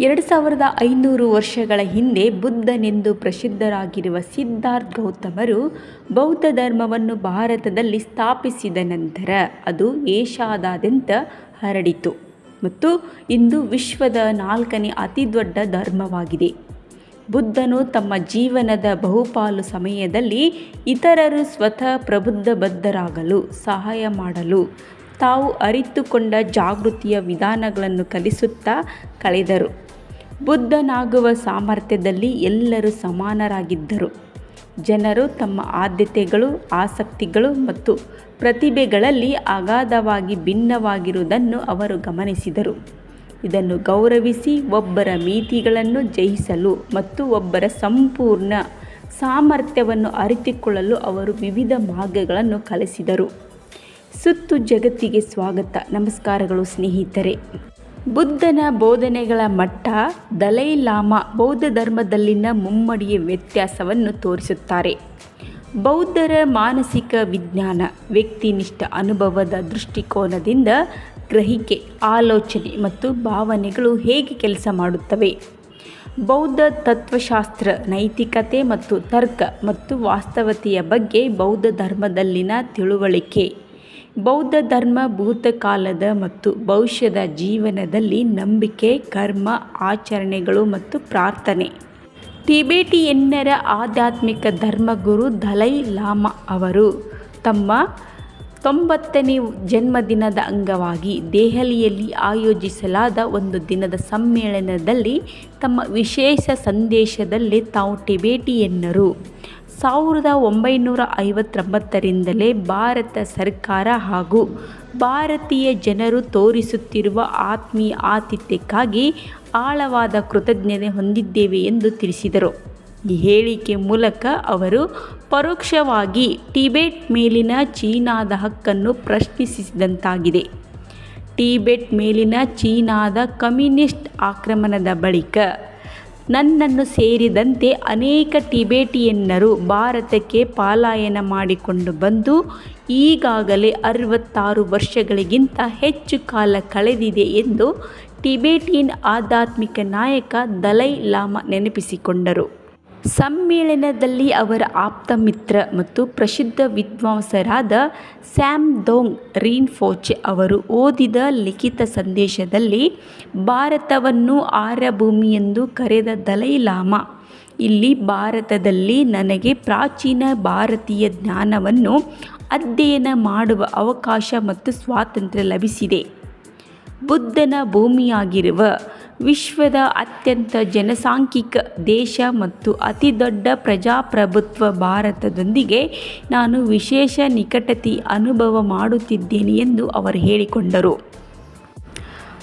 ಎರಡು ಸಾವಿರದ ಐನೂರು ವರ್ಷಗಳ ಹಿಂದೆ ಬುದ್ಧನೆಂದು ಪ್ರಸಿದ್ಧರಾಗಿರುವ ಸಿದ್ಧಾರ್ಥ ಗೌತಮರು ಬೌದ್ಧ ಧರ್ಮವನ್ನು ಭಾರತದಲ್ಲಿ ಸ್ಥಾಪಿಸಿದ ನಂತರ ಅದು ಏಷ್ಯಾದಾದ್ಯಂತ ಹರಡಿತು ಮತ್ತು ಇಂದು ವಿಶ್ವದ ನಾಲ್ಕನೇ ಅತಿದೊಡ್ಡ ಧರ್ಮವಾಗಿದೆ. ಬುದ್ಧನು ತಮ್ಮ ಜೀವನದ ಬಹುಪಾಲು ಸಮಯದಲ್ಲಿ ಇತರರು ಸ್ವತಃ ಪ್ರಬುದ್ಧಬದ್ಧರಾಗಲು ಸಹಾಯ ಮಾಡಲು ತಾವು ಅರಿತುಕೊಂಡ ಜಾಗೃತಿಯ ವಿಧಾನಗಳನ್ನು ಕಲಿಸುತ್ತಾ ಕಳೆದರು. ಬುದ್ಧನಾಗುವ ಸಾಮರ್ಥ್ಯದಲ್ಲಿ ಎಲ್ಲರೂ ಸಮಾನರಾಗಿದ್ದರು. ಜನರು ತಮ್ಮ ಆದ್ಯತೆಗಳು, ಆಸಕ್ತಿಗಳು ಮತ್ತು ಪ್ರತಿಭೆಗಳಲ್ಲಿ ಅಗಾಧವಾಗಿ ಭಿನ್ನವಾಗಿರುವುದನ್ನು ಅವರು ಗಮನಿಸಿದರು. ಇದನ್ನು ಗೌರವಿಸಿ ಒಬ್ಬರ ಮೀತಿಗಳನ್ನು ಜಯಿಸಲು ಮತ್ತು ಒಬ್ಬರ ಸಂಪೂರ್ಣ ಸಾಮರ್ಥ್ಯವನ್ನು ಅರಿತುಕೊಳ್ಳಲು ಅವರು ವಿವಿಧ ಮಾರ್ಗಗಳನ್ನು ಕಲಿಸಿದರು. ಸುತ್ತು ಜಗತ್ತಿಗೆ ಸ್ವಾಗತ. ನಮಸ್ಕಾರಗಳು ಸ್ನೇಹಿತರೆ. ಬುದ್ಧನ ಬೋಧನೆಗಳ ಮಟ್ಟ ದಲೈ ಲಾಮಾ ಬೌದ್ಧ ಧರ್ಮದಲ್ಲಿನ ಮುಮ್ಮಡಿಯ ವ್ಯತ್ಯಾಸವನ್ನು ತೋರಿಸುತ್ತಾರೆ. ಬೌದ್ಧರ ಮಾನಸಿಕ ವಿಜ್ಞಾನ, ವ್ಯಕ್ತಿನಿಷ್ಠ ಅನುಭವದ ದೃಷ್ಟಿಕೋನದಿಂದ ಗ್ರಹಿಕೆ, ಆಲೋಚನೆ ಮತ್ತು ಭಾವನೆಗಳು ಹೇಗೆ ಕೆಲಸ ಮಾಡುತ್ತವೆ? ಬೌದ್ಧ ತತ್ವಶಾಸ್ತ್ರ, ನೈತಿಕತೆ ಮತ್ತು ತರ್ಕ ಮತ್ತು ವಾಸ್ತವತೆಯ ಬಗ್ಗೆ ಬೌದ್ಧ ಧರ್ಮದಲ್ಲಿನ ತಿಳುವಳಿಕೆ. ಬೌದ್ಧ ಧರ್ಮ ಭೂತಕಾಲದ ಮತ್ತು ಭವಿಷ್ಯದ ಜೀವನದಲ್ಲಿ ನಂಬಿಕೆ, ಕರ್ಮ, ಆಚರಣೆಗಳು ಮತ್ತು ಪ್ರಾರ್ಥನೆ. ಟಿಬೇಟಿಯನ್ನರ ಆಧ್ಯಾತ್ಮಿಕ ಧರ್ಮಗುರು ದಲೈ ಲಾಮಾ ಅವರು ತಮ್ಮ ತೊಂಬತ್ತನೇ ಜನ್ಮದಿನದ ಅಂಗವಾಗಿ ದೆಹಲಿಯಲ್ಲಿ ಆಯೋಜಿಸಲಾದ ಒಂದು ದಿನದ ಸಮ್ಮೇಳನದಲ್ಲಿ ತಮ್ಮ ವಿಶೇಷ ಸಂದೇಶದಲ್ಲಿ ತಾವು ಟಿಬೆಟಿಯನ್ನರು. ಸಾವಿರದ ಒಂಬೈನೂರ ಐವತ್ತೊಂಬತ್ತರಿಂದಲೇ ಭಾರತ ಸರ್ಕಾರ ಹಾಗೂ ಭಾರತೀಯ ಜನರು ತೋರಿಸುತ್ತಿರುವ ಆತ್ಮೀಯ ಆತಿಥ್ಯಕ್ಕಾಗಿ ಆಳವಾದ ಕೃತಜ್ಞತೆ ಹೊಂದಿದ್ದೇವೆ ಎಂದು ತಿಳಿಸಿದರು. ಈ ಹೇಳಿಕೆ ಮೂಲಕ ಅವರು ಪರೋಕ್ಷವಾಗಿ ಟಿಬೆಟ್ ಮೇಲಿನ ಚೀನಾದ ಹಕ್ಕನ್ನು ಪ್ರಶ್ನಿಸಿದಂತಾಗಿದೆ. ಟಿಬೆಟ್ ಮೇಲಿನ ಚೀನಾದ ಕಮ್ಯುನಿಸ್ಟ್ ಆಕ್ರಮಣದ ಬಳಿಕ ನನ್ನನ್ನು ಸೇರಿದಂತೆ ಅನೇಕ ಟಿಬೆಟಿಯನ್ನರು ಭಾರತಕ್ಕೆ ಪಲಾಯನ ಮಾಡಿಕೊಂಡು ಬಂದು ಈಗಾಗಲೇ ಅರವತ್ತಾರು ವರ್ಷಗಳಿಗಿಂತ ಹೆಚ್ಚು ಕಾಲ ಕಳೆದಿದೆ ಎಂದು ಟಿಬೆಟಿಯನ್ ಆಧ್ಯಾತ್ಮಿಕ ನಾಯಕ ದಲೈ ಲಾಮಾ ನೆನಪಿಸಿಕೊಂಡರು. ಸಮ್ಮೇಳನದಲ್ಲಿ ಅವರ ಆಪ್ತ ಮಿತ್ರ ಮತ್ತು ಪ್ರಸಿದ್ಧ ವಿದ್ವಾಂಸರಾದ ಸ್ಯಾಮ್ ದೋಂಗ್ ರಿನ್ಪೋಚೆ ಅವರು ಓದಿದ ಲಿಖಿತ ಸಂದೇಶದಲ್ಲಿ, ಭಾರತವನ್ನು ಆರ್ಯಭೂಮಿ ಎಂದು ಕರೆದ ದಲೈ ಲಾಮಾ, ಇಲ್ಲಿ ಭಾರತದಲ್ಲಿ ನನಗೆ ಪ್ರಾಚೀನ ಭಾರತೀಯ ಜ್ಞಾನವನ್ನು ಅಧ್ಯಯನ ಮಾಡುವ ಅವಕಾಶ ಮತ್ತು ಸ್ವಾತಂತ್ರ್ಯ ಲಭಿಸಿದೆ. ಬುದ್ಧನ ಭೂಮಿಯಾಗಿರುವ ವಿಶ್ವದ ಅತ್ಯಂತ ಜನಸಾಂಖ್ಯಿಕ ದೇಶ ಮತ್ತು ಅತಿದೊಡ್ಡ ಪ್ರಜಾಪ್ರಭುತ್ವ ಭಾರತದೊಂದಿಗೆ ನಾನು ವಿಶೇಷ ನಿಕಟತೆ ಅನುಭವ ಮಾಡುತ್ತಿದ್ದೇನೆ ಎಂದು ಅವರು ಹೇಳಿಕೊಂಡರು.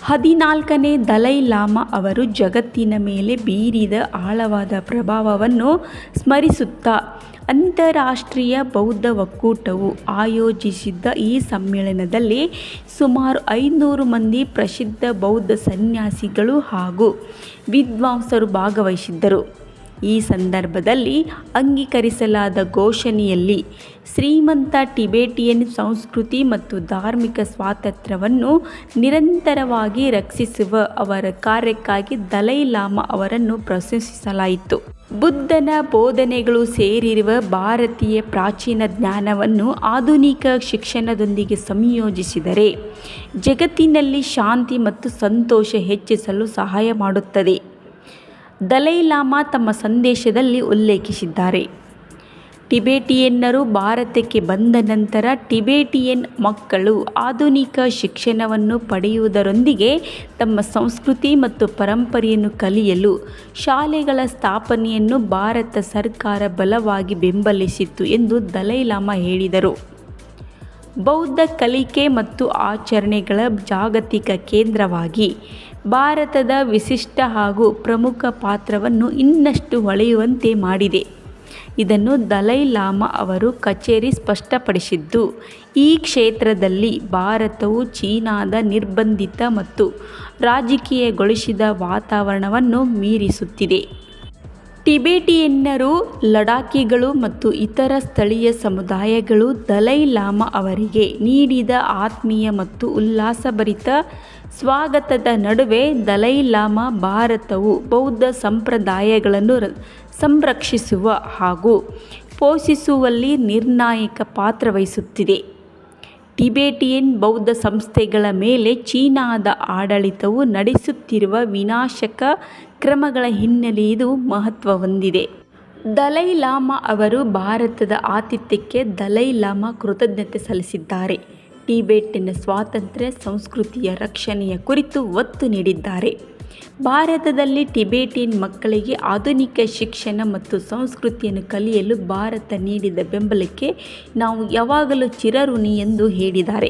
ಹದಿನಾಲ್ಕನೇ ದಲೈ ಲಾಮಾ ಅವರು ಜಗತ್ತಿನ ಮೇಲೆ ಬೀರಿದ ಆಳವಾದ ಪ್ರಭಾವವನ್ನು ಸ್ಮರಿಸುತ್ತಾ ಅಂತಾರಾಷ್ಟ್ರೀಯ ಬೌದ್ಧ ಒಕ್ಕೂಟವು ಆಯೋಜಿಸಿದ್ದ ಈ ಸಮ್ಮೇಳನದಲ್ಲಿ ಸುಮಾರು ಐನೂರು ಮಂದಿ ಪ್ರಸಿದ್ಧ ಬೌದ್ಧ ಸನ್ಯಾಸಿಗಳು ಹಾಗೂ ವಿದ್ವಾಂಸರು ಭಾಗವಹಿಸಿದ್ದರು. ಈ ಸಂದರ್ಭದಲ್ಲಿ ಅಂಗೀಕರಿಸಲಾದ ಘೋಷಣೆಯಲ್ಲಿ ಶ್ರೀಮಂತ ಟಿಬೆಟಿಯನ್ ಸಂಸ್ಕೃತಿ ಮತ್ತು ಧಾರ್ಮಿಕ ಸ್ವಾತಂತ್ರ್ಯವನ್ನು ನಿರಂತರವಾಗಿ ರಕ್ಷಿಸುವ ಅವರ ಕಾರ್ಯಕ್ಕಾಗಿ ದಲೈ ಲಾಮಾ ಅವರನ್ನು ಪ್ರಶಂಸಿಸಲಾಯಿತು. ಬುದ್ಧನ ಬೋಧನೆಗಳು ಸೇರಿರುವ ಭಾರತೀಯ ಪ್ರಾಚೀನ ಜ್ಞಾನವನ್ನು ಆಧುನಿಕ ಶಿಕ್ಷಣದೊಂದಿಗೆ ಸಂಯೋಜಿಸಿದರೆ ಜಗತ್ತಿನಲ್ಲಿ ಶಾಂತಿ ಮತ್ತು ಸಂತೋಷ ಹೆಚ್ಚಿಸಲು ಸಹಾಯ ಮಾಡುತ್ತದೆ. ದಲೈ ಲಾಮಾ ತಮ್ಮ ಸಂದೇಶದಲ್ಲಿ ಉಲ್ಲೇಖಿಸಿದ್ದಾರೆ. ಟಿಬೆಟಿಯನ್ನರು ಭಾರತಕ್ಕೆ ಬಂದ ನಂತರ ಟಿಬೆಟಿಯನ್ ಮಕ್ಕಳು ಆಧುನಿಕ ಶಿಕ್ಷಣವನ್ನು ಪಡೆಯುವುದರೊಂದಿಗೆ ತಮ್ಮ ಸಂಸ್ಕೃತಿ ಮತ್ತು ಪರಂಪರೆಯನ್ನು ಕಲಿಯಲು ಶಾಲೆಗಳ ಸ್ಥಾಪನೆಯನ್ನು ಭಾರತ ಸರ್ಕಾರ ಬಲವಾಗಿ ಬೆಂಬಲಿಸಿತ್ತು ಎಂದು ದಲೈಲಾಮ ಹೇಳಿದರು. ಬೌದ್ಧ ಕಲಿಕೆ ಮತ್ತು ಆಚರಣೆಗಳ ಜಾಗತಿಕ ಕೇಂದ್ರವಾಗಿ ಭಾರತದ ವಿಶಿಷ್ಟ ಹಾಗೂ ಪ್ರಮುಖ ಪಾತ್ರವನ್ನು ಇನ್ನಷ್ಟು ಹೊಳೆಯುವಂತೆ ಮಾಡಿದೆ. ಇದನ್ನು ದಲೈ ಲಾಮಾ ಅವರು ಕಚೇರಿ ಸ್ಪಷ್ಟಪಡಿಸಿದ್ದು, ಈ ಕ್ಷೇತ್ರದಲ್ಲಿ ಭಾರತವು ಚೀನಾದ ನಿರ್ಬಂಧಿತ ಮತ್ತು ರಾಜಕೀಯಗೊಳಿಸಿದ ವಾತಾವರಣವನ್ನು ಮೀರಿಸುತ್ತಿದೆ. ಟಿಬೆಟಿಯನ್ನರು ಲಡಾಖಿಗಳು ಮತ್ತು ಇತರ ಸ್ಥಳೀಯ ಸಮುದಾಯಗಳು ದಲೈ ಲಾಮಾ ಅವರಿಗೆ ನೀಡಿದ ಆತ್ಮೀಯ ಮತ್ತು ಉಲ್ಲಾಸಭರಿತ ಸ್ವಾಗತದ ನಡುವೆ ದಲೈ ಲಾಮಾ ಭಾರತವು ಬೌದ್ಧ ಸಂಪ್ರದಾಯಗಳನ್ನು ಸಂರಕ್ಷಿಸುವ ಹಾಗೂ ಪೋಷಿಸುವಲ್ಲಿ ನಿರ್ಣಾಯಕ ಪಾತ್ರ ವಹಿಸುತ್ತಿದೆ. ಟಿಬೆಟಿಯನ್ ಬೌದ್ಧ ಸಂಸ್ಥೆಗಳ ಮೇಲೆ ಚೀನಾದ ಆಡಳಿತವು ನಡೆಸುತ್ತಿರುವ ವಿನಾಶಕ ಕ್ರಮಗಳ ಹಿನ್ನೆಲೆ ಇದು ಮಹತ್ವ ಹೊಂದಿದೆ. ದಲೈ ಲಾಮಾ ಅವರು ಭಾರತದ ಆತಿಥ್ಯಕ್ಕೆ ದಲೈ ಲಾಮಾ ಕೃತಜ್ಞತೆ ಸಲ್ಲಿಸಿದ್ದಾರೆ. ಟಿಬೆಟಿನ ಸ್ವಾತಂತ್ರ್ಯ, ಸಂಸ್ಕೃತಿಯ ರಕ್ಷಣೆಯ ಕುರಿತು ಒತ್ತು ನೀಡಿದ್ದಾರೆ. ಭಾರತದಲ್ಲಿ ಟಿಬೇಟಿಯನ್ ಮಕ್ಕಳಿಗೆ ಆಧುನಿಕ ಶಿಕ್ಷಣ ಮತ್ತು ಸಂಸ್ಕೃತಿಯನ್ನು ಕಲಿಯಲು ಭಾರತ ನೀಡಿದ ಬೆಂಬಲಕ್ಕೆ ನಾವು ಯಾವಾಗಲೂ ಚಿರಋಣಿ ಎಂದು ಹೇಳಿದ್ದಾರೆ.